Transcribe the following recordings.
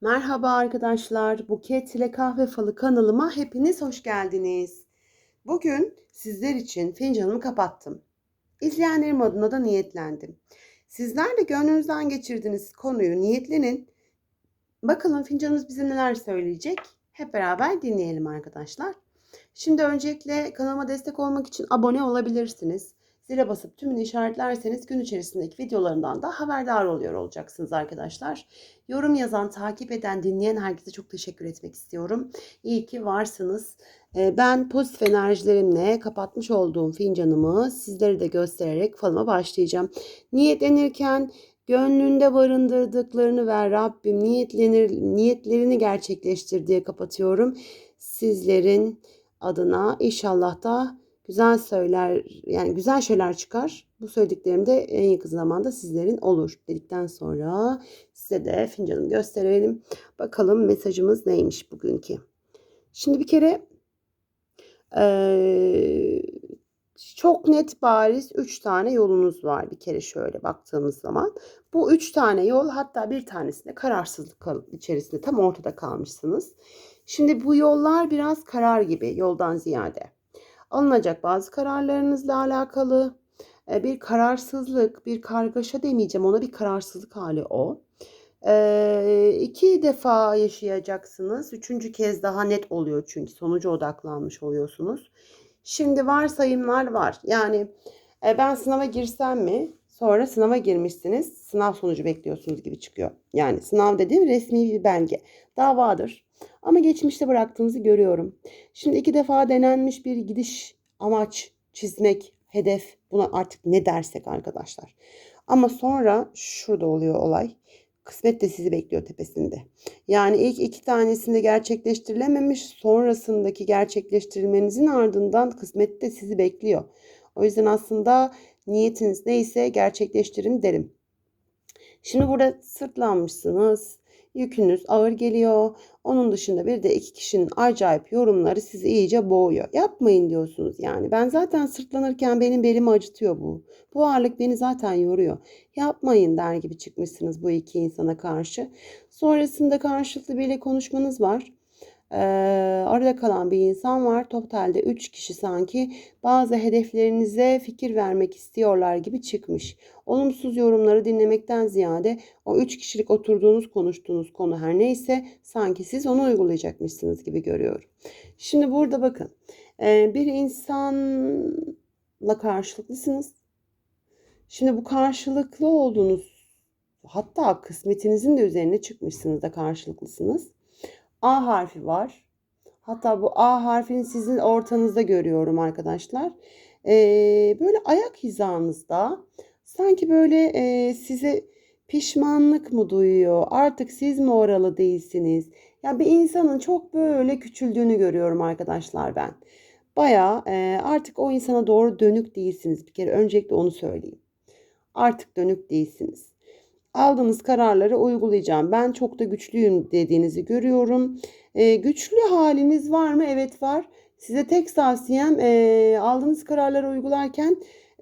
Merhaba arkadaşlar. Buket ile Kahve Falı kanalıma hepiniz hoş geldiniz. Bugün sizler için fincanımı kapattım. İzleyenlerim adına da niyetlendim. Sizler de gönlünüzden geçirdiğiniz konuyu niyetlenin. Bakalım fincanımız bize neler söyleyecek? Hep beraber dinleyelim arkadaşlar. Şimdi öncelikle kanalıma destek olmak için abone olabilirsiniz. Zile basıp tümünü işaretlerseniz gün içerisindeki videolarından da haberdar oluyor olacaksınız arkadaşlar. Yorum yazan, takip eden, dinleyen herkese çok teşekkür etmek istiyorum. İyi ki varsınız. Ee, Ben pozitif enerjilerimle kapatmış olduğum fincanımı sizlere de göstererek falıma başlayacağım. Niyetlenirken gönlünde barındırdıklarını ver Rabbim niyetlenir, niyetlerini gerçekleştir diye kapatıyorum. Sizlerin adına inşallah da güzel söyler yani güzel şeyler çıkar. Bu söylediklerim de en yakın zamanda sizlerin olur dedikten sonra size de fincanımı gösterelim. Bakalım mesajımız neymiş bugünkü. Şimdi bir kere eee, çok net bariz 3 tane yolunuz var bir kere şöyle baktığımız zaman. Bu 3 tane yol hatta bir tanesinde kararsızlık içerisinde tam ortada kalmışsınız. Şimdi bu yollar biraz karar gibi yoldan ziyade. Alınacak bazı kararlarınızla alakalı bir kararsızlık, bir kargaşa demeyeceğim ona bir kararsızlık hali o. E, iki defa yaşayacaksınız. Üçüncü kez daha net oluyor çünkü sonuca odaklanmış oluyorsunuz. Şimdi varsayımlar var. Yani e, ben sınava girsem mi? Sonra sınava girmişsiniz. Sınav sonucu bekliyorsunuz gibi çıkıyor. Yani sınav dediğim resmi bir belge. Davadır. Ama geçmişte bıraktığınızı görüyorum. Şimdi iki defa denenmiş bir gidiş amaç çizmek, hedef buna artık ne dersek arkadaşlar. Ama sonra şurada oluyor olay. Kısmet de sizi bekliyor tepesinde. Yani ilk iki tanesinde gerçekleştirilememiş, sonrasındaki gerçekleştirilmenizin ardından kısmet de sizi bekliyor. O yüzden aslında niyetiniz neyse gerçekleştirin derim. Şimdi burada sırtlanmışsınız. Yükünüz ağır geliyor. Onun dışında bir de iki kişinin acayip yorumları sizi iyice boğuyor. Yapmayın diyorsunuz yani. Ben zaten sırtlanırken benim belimi acıtıyor bu. Bu ağırlık beni zaten yoruyor. Yapmayın der gibi çıkmışsınız bu iki insana karşı. Sonrasında karşılıklı biriyle konuşmanız var. Ee, arada kalan bir insan var. Totalde 3 kişi sanki bazı hedeflerinize fikir vermek istiyorlar gibi çıkmış. Olumsuz yorumları dinlemekten ziyade o 3 kişilik oturduğunuz konuştuğunuz konu her neyse sanki siz onu uygulayacakmışsınız gibi görüyorum. Şimdi burada bakın ee, bir insanla karşılıklısınız. Şimdi bu karşılıklı olduğunuz hatta kısmetinizin de üzerine çıkmışsınız da karşılıklısınız. A harfi var. Hatta bu A harfini sizin ortanızda görüyorum arkadaşlar. Ee, böyle ayak hizanızda sanki böyle e, size pişmanlık mı duyuyor? Artık siz mi oralı değilsiniz? Ya bir insanın çok böyle küçüldüğünü görüyorum arkadaşlar ben. Baya e, artık o insana doğru dönük değilsiniz. Bir kere öncelikle onu söyleyeyim. Artık dönük değilsiniz aldığınız kararları uygulayacağım. Ben çok da güçlüyüm dediğinizi görüyorum. E, güçlü haliniz var mı? Evet var. Size tek tavsiyem e, aldığınız kararları uygularken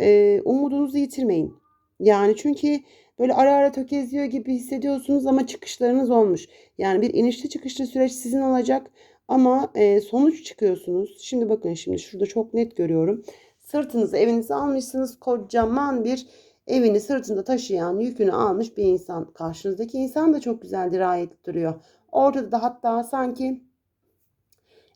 e, umudunuzu yitirmeyin. Yani çünkü böyle ara ara tökezliyor gibi hissediyorsunuz ama çıkışlarınız olmuş. Yani bir inişli çıkışlı süreç sizin olacak ama e, sonuç çıkıyorsunuz. Şimdi bakın şimdi şurada çok net görüyorum. Sırtınızı evinize almışsınız kocaman bir evini sırtında taşıyan, yükünü almış bir insan. Karşınızdaki insan da çok güzel dirayetli duruyor. Ortada da hatta sanki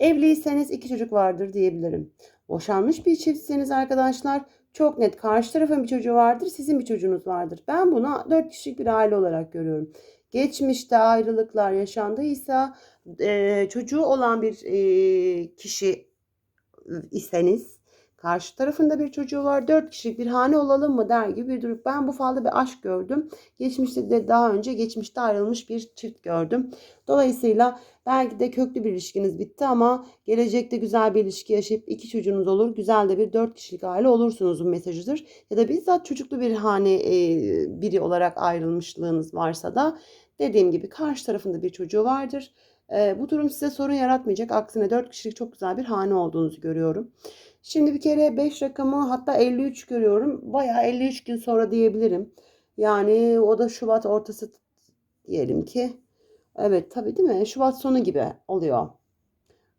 evliyseniz iki çocuk vardır diyebilirim. Boşanmış bir çiftseniz arkadaşlar çok net karşı tarafın bir çocuğu vardır, sizin bir çocuğunuz vardır. Ben bunu dört kişilik bir aile olarak görüyorum. Geçmişte ayrılıklar yaşandıysa e, çocuğu olan bir e, kişi iseniz Karşı tarafında bir çocuğu var. Dört kişilik bir hane olalım mı der gibi bir durum. Ben bu falda bir aşk gördüm. Geçmişte de daha önce geçmişte ayrılmış bir çift gördüm. Dolayısıyla belki de köklü bir ilişkiniz bitti ama gelecekte güzel bir ilişki yaşayıp iki çocuğunuz olur. Güzel de bir dört kişilik aile olursunuzun mesajıdır. Ya da bizzat çocuklu bir hane e, biri olarak ayrılmışlığınız varsa da dediğim gibi karşı tarafında bir çocuğu vardır. E, bu durum size sorun yaratmayacak. Aksine dört kişilik çok güzel bir hane olduğunuzu görüyorum. Şimdi bir kere 5 rakamı hatta 53 görüyorum. Bayağı 53 gün sonra diyebilirim. Yani o da Şubat ortası diyelim ki. Evet tabii değil mi? Şubat sonu gibi oluyor.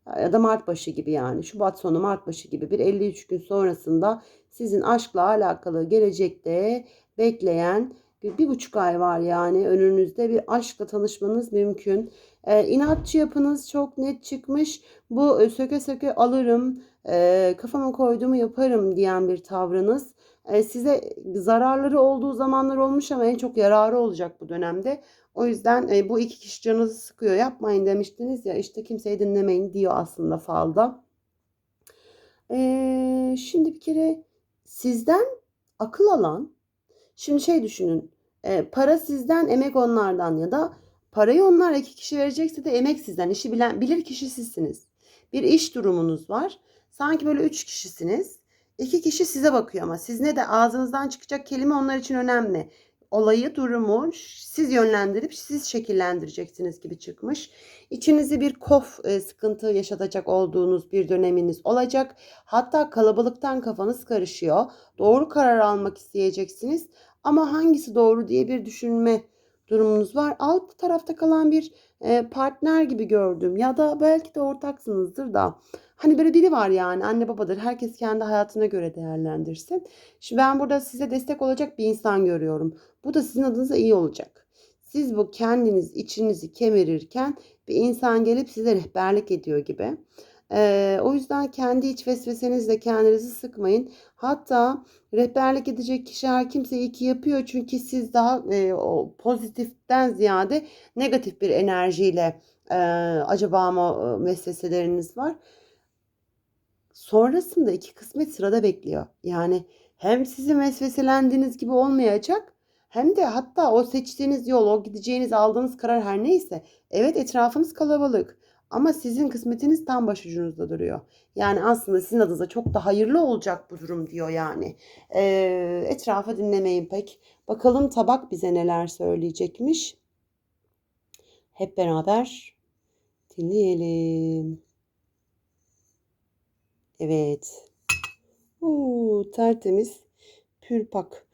Ya da Mart başı gibi yani. Şubat sonu Mart başı gibi bir 53 gün sonrasında sizin aşkla alakalı gelecekte bekleyen bir, bir buçuk ay var yani önünüzde bir aşkla tanışmanız mümkün. Ee, inatçı yapınız çok net çıkmış. Bu e, söke söke alırım, e, kafama koyduğumu yaparım diyen bir tavrınız. E, size zararları olduğu zamanlar olmuş ama en çok yararı olacak bu dönemde. O yüzden e, bu iki kişi canınızı sıkıyor yapmayın demiştiniz ya işte kimseyi dinlemeyin diyor aslında falda. E, şimdi bir kere sizden akıl alan şimdi şey düşünün e, para sizden emek onlardan ya da parayı onlar iki kişi verecekse de emek sizden işi bilen bilir kişi sizsiniz. Bir iş durumunuz var sanki böyle üç kişisiniz. İki kişi size bakıyor ama siz ne de ağzınızdan çıkacak kelime onlar için önemli olayı, durumu siz yönlendirip siz şekillendireceksiniz gibi çıkmış. İçinizi bir kof e, sıkıntı yaşatacak olduğunuz bir döneminiz olacak. Hatta kalabalıktan kafanız karışıyor. Doğru karar almak isteyeceksiniz. Ama hangisi doğru diye bir düşünme durumunuz var. Alt tarafta kalan bir partner gibi gördüm ya da belki de ortaksınızdır da. Hani böyle biri var yani anne babadır. Herkes kendi hayatına göre değerlendirsin. Şimdi ben burada size destek olacak bir insan görüyorum. Bu da sizin adınıza iyi olacak. Siz bu kendiniz içinizi kemirirken bir insan gelip size rehberlik ediyor gibi. Ee, o yüzden kendi iç vesvesenizle kendinizi sıkmayın. Hatta rehberlik edecek kişi her kimse iyi ki yapıyor. Çünkü siz daha e, o pozitiften ziyade negatif bir enerjiyle e, acaba mı vesveseleriniz var. Sonrasında iki kısmet sırada bekliyor. Yani hem sizin vesveselendiğiniz gibi olmayacak hem de hatta o seçtiğiniz yol, o gideceğiniz, aldığınız karar her neyse. Evet etrafınız kalabalık ama sizin kısmetiniz tam başucunuzda duruyor. Yani aslında sizin adınıza çok da hayırlı olacak bu durum diyor yani. Ee, etrafa dinlemeyin pek. Bakalım tabak bize neler söyleyecekmiş. Hep beraber dinleyelim. Evet. Uuu tertemiz pürpak.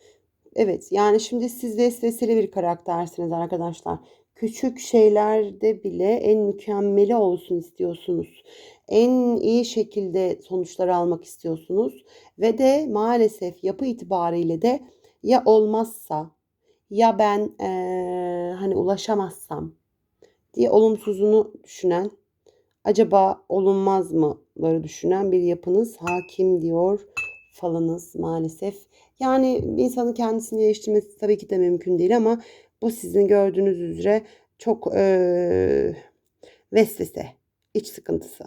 Evet yani şimdi siz vesveseli bir karaktersiniz arkadaşlar. Küçük şeylerde bile en mükemmeli olsun istiyorsunuz. En iyi şekilde sonuçlar almak istiyorsunuz. Ve de maalesef yapı itibariyle de ya olmazsa ya ben ee, hani ulaşamazsam diye olumsuzunu düşünen acaba olunmaz mıları düşünen bir yapınız hakim diyor falınız maalesef. Yani insanın kendisini değiştirmesi tabii ki de mümkün değil ama bu sizin gördüğünüz üzere çok ee, vesvese, iç sıkıntısı,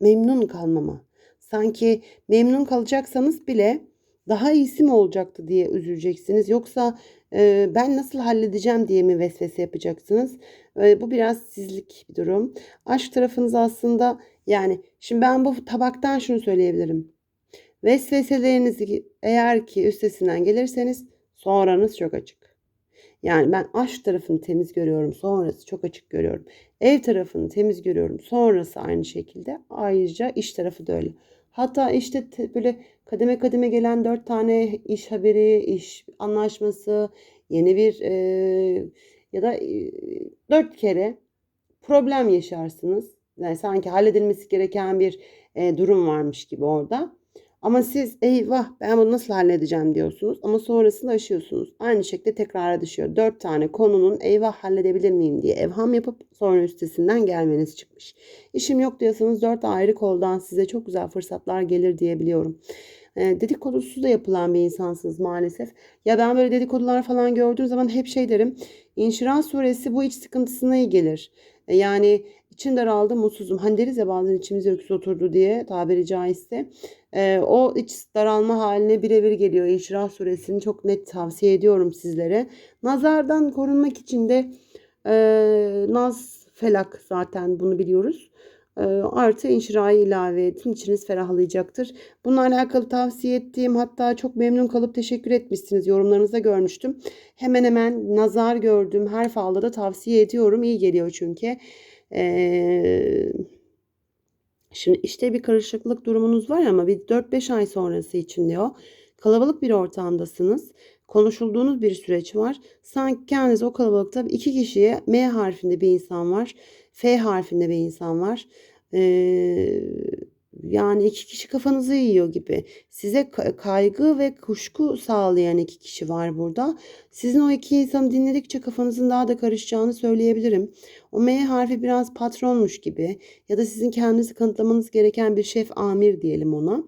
memnun kalmama. Sanki memnun kalacaksanız bile daha iyisi mi olacaktı diye üzüleceksiniz. Yoksa e, ben nasıl halledeceğim diye mi vesvese yapacaksınız? E, bu biraz sizlik bir durum. Aşk tarafınız aslında yani şimdi ben bu tabaktan şunu söyleyebilirim. Vesveselerinizi eğer ki üstesinden gelirseniz sonranız çok açık. Yani ben aşk tarafını temiz görüyorum. Sonrası çok açık görüyorum. Ev tarafını temiz görüyorum. Sonrası aynı şekilde. Ayrıca iş tarafı da öyle. Hatta işte böyle kademe kademe gelen dört tane iş haberi, iş anlaşması, yeni bir e, ya da e, dört kere problem yaşarsınız. Yani sanki halledilmesi gereken bir e, durum varmış gibi orada. Ama siz eyvah ben bunu nasıl halledeceğim diyorsunuz ama sonrasında aşıyorsunuz. Aynı şekilde tekrar düşüyor. Dört tane konunun eyvah halledebilir miyim diye evham yapıp sonra üstesinden gelmeniz çıkmış. İşim yok diyorsanız dört ayrı koldan size çok güzel fırsatlar gelir diyebiliyorum. E, dedikodusuz da yapılan bir insansınız maalesef. Ya ben böyle dedikodular falan gördüğüm zaman hep şey derim. İnşirah suresi bu iç sıkıntısına iyi gelir. E, yani içim daraldı mutsuzum. Hani deriz ya bazen içimize öksüz oturdu diye tabiri caizse. E, o iç daralma haline birebir geliyor. İnşirah suresini çok net tavsiye ediyorum sizlere. Nazardan korunmak için de e, naz felak zaten bunu biliyoruz. E, artı inşirayı ilave edin. İçiniz ferahlayacaktır. Bununla alakalı tavsiye ettiğim hatta çok memnun kalıp teşekkür etmişsiniz. Yorumlarınızda görmüştüm. Hemen hemen nazar gördüğüm her falda da tavsiye ediyorum. İyi geliyor çünkü. Şimdi işte bir karışıklık durumunuz var ama bir 4-5 ay sonrası için diyor. Kalabalık bir ortamdasınız. konuşulduğunuz bir süreç var. Sanki kendiniz o kalabalıkta iki kişiye M harfinde bir insan var. F harfinde bir insan var. Ee, yani iki kişi kafanızı yiyor gibi. Size ka- kaygı ve kuşku sağlayan iki kişi var burada. Sizin o iki insanı dinledikçe kafanızın daha da karışacağını söyleyebilirim. O M harfi biraz patronmuş gibi ya da sizin kendinizi kanıtlamanız gereken bir şef amir diyelim ona.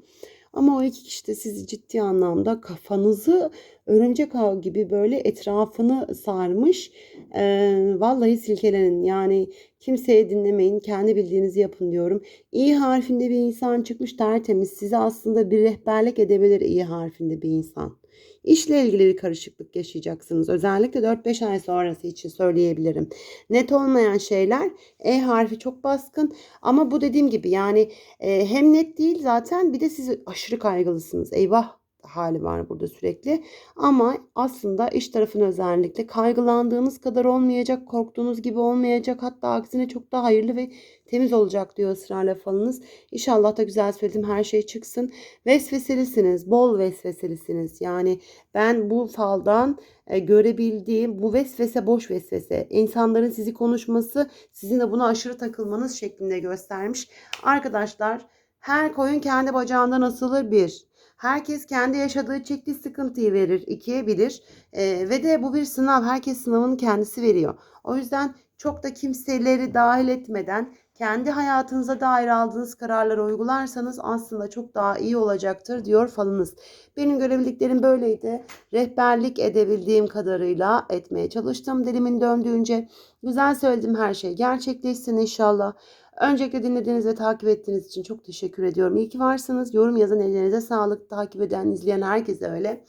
Ama o iki kişi de sizi ciddi anlamda kafanızı örümcek ağ gibi böyle etrafını sarmış. Ee, vallahi silkelenin yani kimseye dinlemeyin kendi bildiğinizi yapın diyorum. İ harfinde bir insan çıkmış tertemiz size aslında bir rehberlik edebilir İ harfinde bir insan. İşle ilgili bir karışıklık yaşayacaksınız. Özellikle 4-5 ay sonrası için söyleyebilirim. Net olmayan şeyler E harfi çok baskın ama bu dediğim gibi yani e, hem net değil zaten bir de siz aşırı kaygılısınız. Eyvah hali var burada sürekli. Ama aslında iş tarafın özellikle kaygılandığınız kadar olmayacak, korktuğunuz gibi olmayacak. Hatta aksine çok daha hayırlı ve temiz olacak diyor ısrarla falınız. İnşallah da güzel söyledim her şey çıksın. Vesveselisiniz, bol vesveselisiniz. Yani ben bu faldan e, görebildiğim bu vesvese boş vesvese. İnsanların sizi konuşması, sizin de buna aşırı takılmanız şeklinde göstermiş. Arkadaşlar her koyun kendi bacağından asılır bir. Herkes kendi yaşadığı çektiği sıkıntıyı verir, ikiye bilir. E, ve de bu bir sınav. Herkes sınavını kendisi veriyor. O yüzden çok da kimseleri dahil etmeden kendi hayatınıza dair aldığınız kararları uygularsanız aslında çok daha iyi olacaktır diyor falınız. Benim görevliliklerim böyleydi. Rehberlik edebildiğim kadarıyla etmeye çalıştım. Dilimin döndüğünce güzel söyledim her şey gerçekleşsin inşallah. Öncelikle dinlediğiniz ve takip ettiğiniz için çok teşekkür ediyorum. İyi ki varsınız. Yorum yazan ellerinize sağlık. Takip eden, izleyen herkese öyle.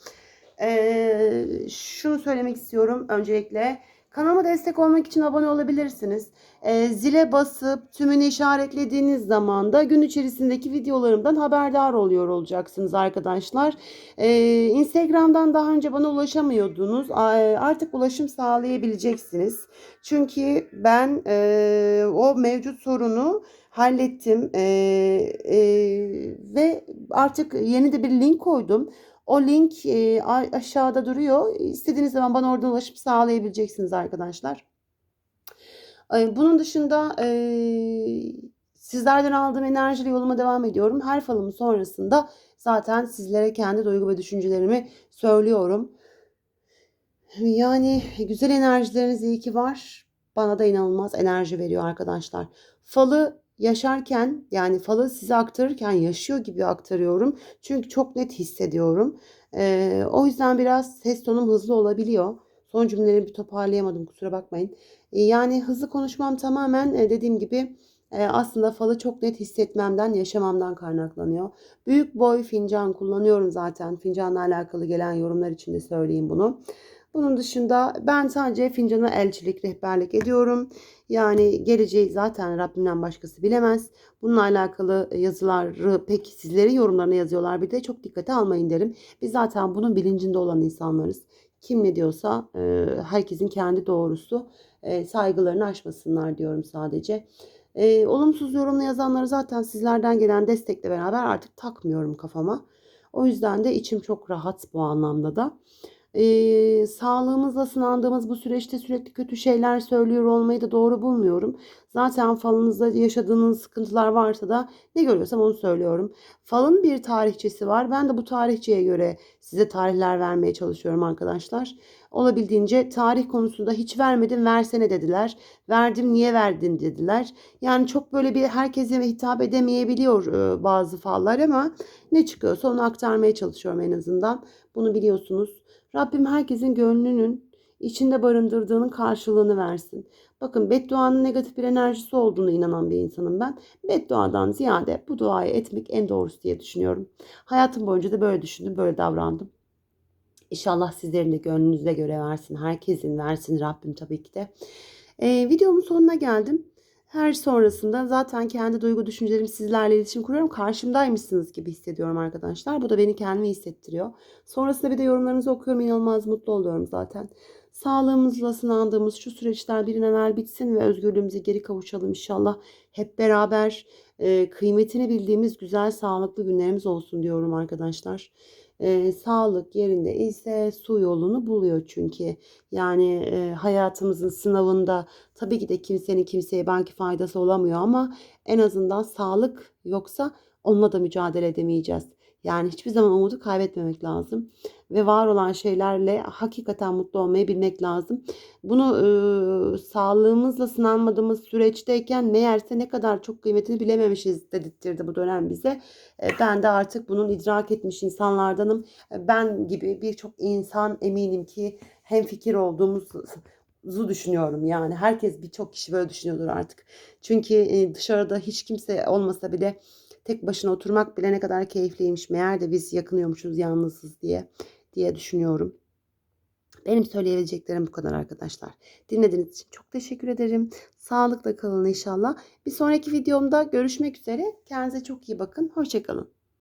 Ee, şunu söylemek istiyorum öncelikle. Kanalıma destek olmak için abone olabilirsiniz. E, zile basıp tümünü işaretlediğiniz zaman da gün içerisindeki videolarımdan haberdar oluyor olacaksınız arkadaşlar. E, Instagram'dan daha önce bana ulaşamıyordunuz. E, artık ulaşım sağlayabileceksiniz. Çünkü ben e, o mevcut sorunu hallettim e, e, ve artık yeni de bir link koydum. O link e, aşağıda duruyor. İstediğiniz zaman bana oradan ulaşıp sağlayabileceksiniz arkadaşlar. Bunun dışında e, sizlerden aldığım enerjiyle yoluma devam ediyorum. Her falımın sonrasında zaten sizlere kendi duygu ve düşüncelerimi söylüyorum. Yani güzel enerjileriniz iyi ki var. Bana da inanılmaz enerji veriyor arkadaşlar. Falı yaşarken yani falı size aktarırken yaşıyor gibi aktarıyorum. Çünkü çok net hissediyorum. Ee, o yüzden biraz ses tonum hızlı olabiliyor. Son cümleleri bir toparlayamadım kusura bakmayın. Ee, yani hızlı konuşmam tamamen dediğim gibi aslında falı çok net hissetmemden, yaşamamdan kaynaklanıyor. Büyük boy fincan kullanıyorum zaten. Fincanla alakalı gelen yorumlar için de söyleyeyim bunu. Bunun dışında ben sadece fincana elçilik, rehberlik ediyorum. Yani geleceği zaten Rabbimden başkası bilemez. Bununla alakalı yazıları pek sizlerin yorumlarına yazıyorlar bir de çok dikkate almayın derim. Biz zaten bunun bilincinde olan insanlarız. Kim ne diyorsa e, herkesin kendi doğrusu e, saygılarını aşmasınlar diyorum sadece. E, olumsuz yorumla yazanları zaten sizlerden gelen destekle beraber artık takmıyorum kafama. O yüzden de içim çok rahat bu anlamda da e, sağlığımızla sınandığımız bu süreçte sürekli kötü şeyler söylüyor olmayı da doğru bulmuyorum. Zaten falınızda yaşadığınız sıkıntılar varsa da ne görüyorsam onu söylüyorum. Falın bir tarihçesi var. Ben de bu tarihçeye göre size tarihler vermeye çalışıyorum arkadaşlar. Olabildiğince tarih konusunda hiç vermedim versene dediler. Verdim niye verdin dediler. Yani çok böyle bir herkese hitap edemeyebiliyor bazı fallar ama ne çıkıyorsa onu aktarmaya çalışıyorum en azından. Bunu biliyorsunuz. Rabbim herkesin gönlünün içinde barındırdığının karşılığını versin. Bakın bedduanın negatif bir enerjisi olduğunu inanan bir insanım ben. Bedduadan ziyade bu duayı etmek en doğrusu diye düşünüyorum. Hayatım boyunca da böyle düşündüm, böyle davrandım. İnşallah sizlerin de gönlünüze göre versin. Herkesin versin Rabbim tabii ki de. Ee, videomun sonuna geldim. Her sonrasında zaten kendi duygu düşüncelerimi sizlerle iletişim kuruyorum. Karşımdaymışsınız gibi hissediyorum arkadaşlar. Bu da beni kendime hissettiriyor. Sonrasında bir de yorumlarınızı okuyorum. İnanılmaz mutlu oluyorum zaten. Sağlığımızla sınandığımız şu süreçler bir an evvel bitsin ve özgürlüğümüze geri kavuşalım inşallah. Hep beraber kıymetini bildiğimiz güzel sağlıklı günlerimiz olsun diyorum arkadaşlar. sağlık yerinde ise su yolunu buluyor çünkü. Yani hayatımızın sınavında tabii ki de kimsenin kimseye belki faydası olamıyor ama en azından sağlık yoksa onunla da mücadele edemeyeceğiz. Yani hiçbir zaman umudu kaybetmemek lazım ve var olan şeylerle hakikaten mutlu olmayı bilmek lazım. Bunu e, sağlığımızla sınanmadığımız süreçteyken meğerse ne kadar çok kıymetini bilememişiz dedirtti bu dönem bize. E, ben de artık bunun idrak etmiş insanlardanım. E, ben gibi birçok insan eminim ki hem fikir olduğumuzu düşünüyorum. Yani herkes birçok kişi böyle düşünüyordur artık. Çünkü e, dışarıda hiç kimse olmasa bile tek başına oturmak bile ne kadar keyifliymiş. Meğer de biz yakınıyormuşuz yalnızız diye diye düşünüyorum. Benim söyleyebileceklerim bu kadar arkadaşlar. Dinlediğiniz için çok teşekkür ederim. Sağlıkla kalın inşallah. Bir sonraki videomda görüşmek üzere. Kendinize çok iyi bakın. Hoşçakalın.